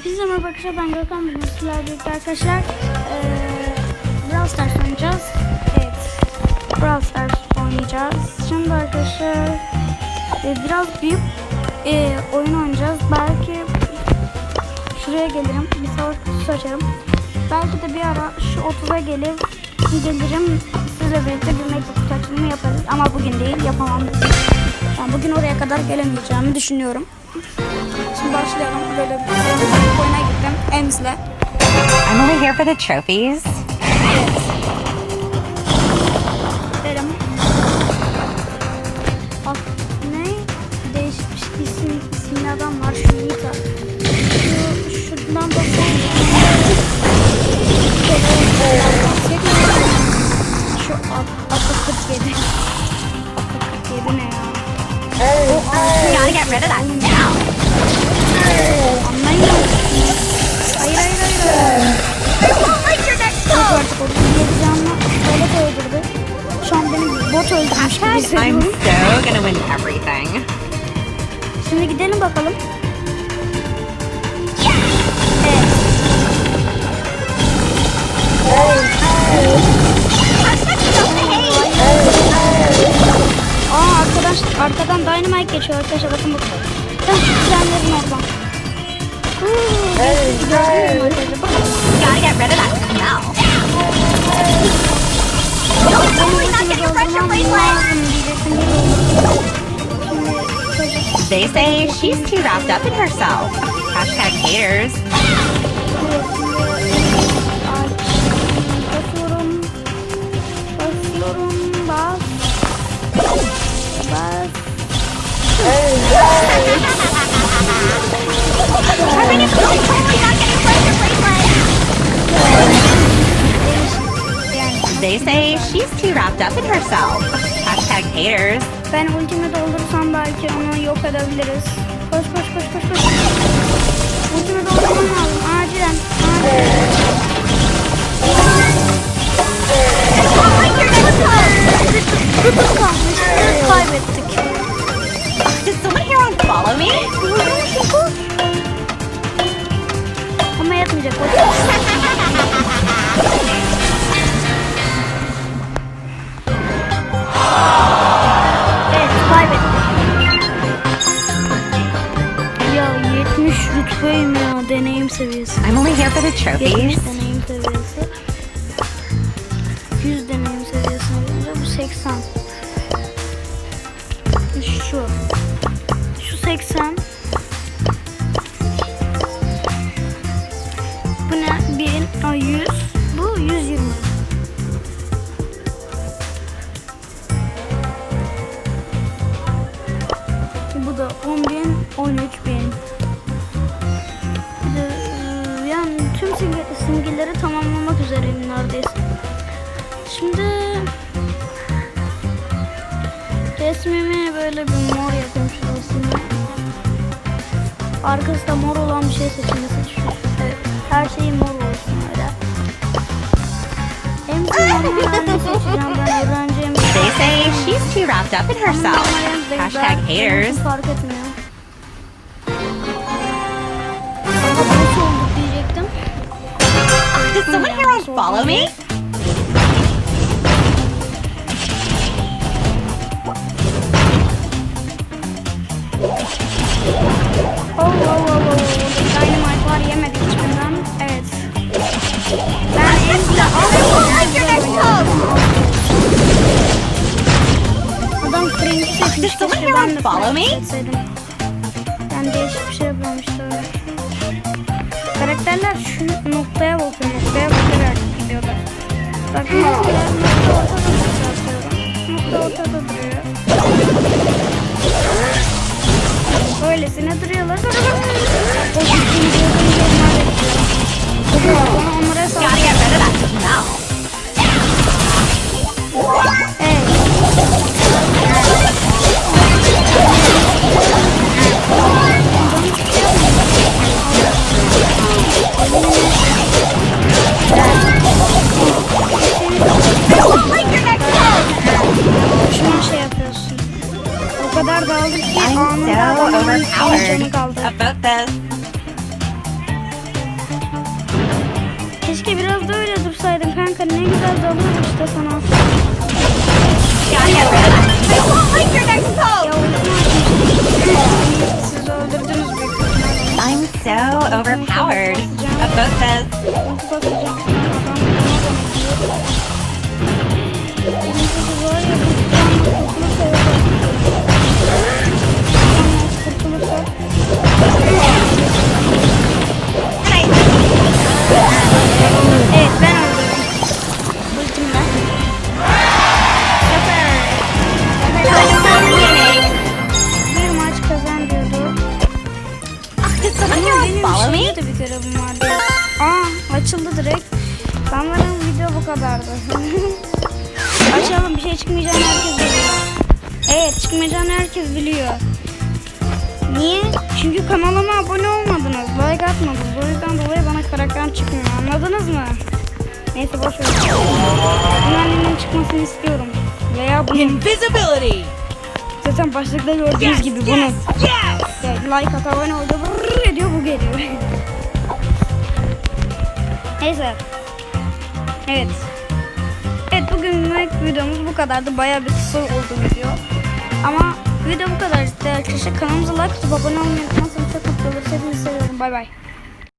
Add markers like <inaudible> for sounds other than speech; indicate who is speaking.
Speaker 1: Hepinize merhaba arkadaşlar ben Gökhan. Bugün sizlerle arkadaşlar eee Brawl Stars oynayacağız. Evet Brawl Stars oynayacağız. Şimdi arkadaşlar eee, biraz büyük eee, oyun oynayacağız. Belki şuraya gelirim bir savaş kutusu açarım. Belki de bir ara şu 30'a gelir gelirim sizle birlikte bir mektup açılımı yaparız. Ama bugün değil yapamam. Yani bugün oraya kadar gelemeyeceğimi düşünüyorum Şimdi başlayalım. Böyle bir oyuna gittim. Ems'le.
Speaker 2: I'm only here for the trophies.
Speaker 1: Derim. Bak ne? Değişik bir isim, isimli adam var. Şu Nita. Şu, şuradan bakalım. Şu Ata 47. Ata 47 ne ya?
Speaker 2: Gotta get rid of that.
Speaker 1: Anlayın. Hayır hayır hayır. Yok artık 37 canlı tuvalet öldürdü. Şu an beni bot öldürmüş
Speaker 2: I'm so gonna win everything.
Speaker 1: Şimdi gidelim bakalım. Aa arkadaş arkadan dynamite geçiyor arkadaşlar bakın bakın. Ben şu trenlerin oradan.
Speaker 2: Gotta get rid of that smell.
Speaker 1: Benim ultimi doldurmam lazım diyecektim. Şimdi
Speaker 2: They say she's too wrapped up in herself. Hashtag haters.
Speaker 1: Basıyorum. <laughs>
Speaker 2: They say she's too wrapped up in herself. Hashtag haters.
Speaker 1: ben ultimi doldursam belki onu yok edebiliriz. Koş koş koş koş koş. Ultimi doldurmam lazım. Acilen. Acilen. Bakayım ya deneyim seviyesi.
Speaker 2: I'm only here for the trophies.
Speaker 1: 70 deneyim seviyesi. 100 deneyim seviyesine gelince bu 80. Şu. Şu 80. Bu ne? 1000, 100. Bu 120. Bu da 10.000, 13.000. Şimdi resmimi böyle bir mor yapayım şurasını. Arkası da mor olan bir şey seçin. Mesela şu, evet, her şeyi mor olsun öyle. Hem morlarını seçeceğim ben öğrenciyim.
Speaker 2: They say she's too wrapped up in herself. Hashtag haters.
Speaker 1: Fark etmiyor.
Speaker 2: Did someone here on follow me?
Speaker 1: Oh oh oh. Dynamite var yemedik hiçbirinden. Evet. Ben Ems'le Adam Frank'i seçmiş. Keşke ben de
Speaker 2: me?
Speaker 1: seçseydim. Ben değişik bir şey yapmamışlar. Karakterler şu noktaya bakıyor. Noktaya bakarak gidiyorlar. Bak nokta ortada duruyor. Nokta ortada duruyor. kadar daldı ki anında adamın canı kaldı.
Speaker 2: Keşke
Speaker 1: biraz da öyle dursaydın kanka ne güzel dalıyordu işte sana. Siz öldürdünüz büyük
Speaker 2: I'm so overpowered.
Speaker 1: Above this. Adam
Speaker 2: follow me?
Speaker 1: de bir görevim vardı. Aa açıldı direkt. Sanırım video bu kadardı. <laughs> Açalım bir şey çıkmayacağını herkes biliyor. Evet çıkmayacağını herkes biliyor. Niye? Çünkü kanalıma abone olmadınız. Like atmadınız. O yüzden dolayı bana karakter çıkmıyor. Anladınız mı? Neyse boş ver. Bunların çıkmasını istiyorum. Veya bunun.
Speaker 3: Invisibility.
Speaker 1: Zaten başlıkta gördüğünüz gibi bunun.
Speaker 3: Yes.
Speaker 1: Ya, like at abone ol. Neyse. Evet. Evet bugünlük videomuz bu kadardı. Bayağı bir kısa oldu video. Ama video bu kadar işte arkadaşlar. Kanalımıza like atıp abone olmayı unutmazsanız çok mutlu oluruz. Hepinizi seviyorum. Bay bay.